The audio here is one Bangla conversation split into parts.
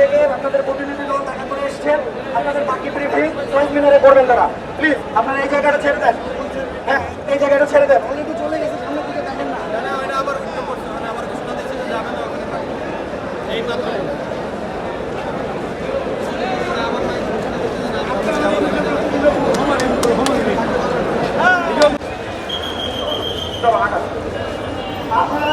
থেকে আপনাদের প্রতিনিধি দল দেখা করে এসছেন। আপনাদের বাকি ব্রিফিং শহীদ আপনারা এই জায়গাটা ছেড়ে দেন। হ্যাঁ এই জায়গাটা ছেড়ে দেন। অলরেডি চলে গেছে সামনে দিকে দেখেন না। আপনারা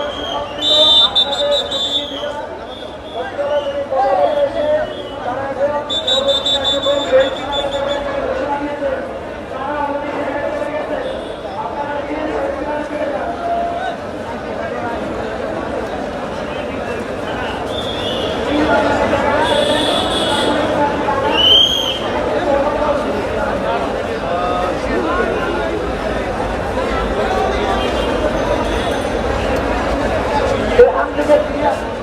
¡Vamos!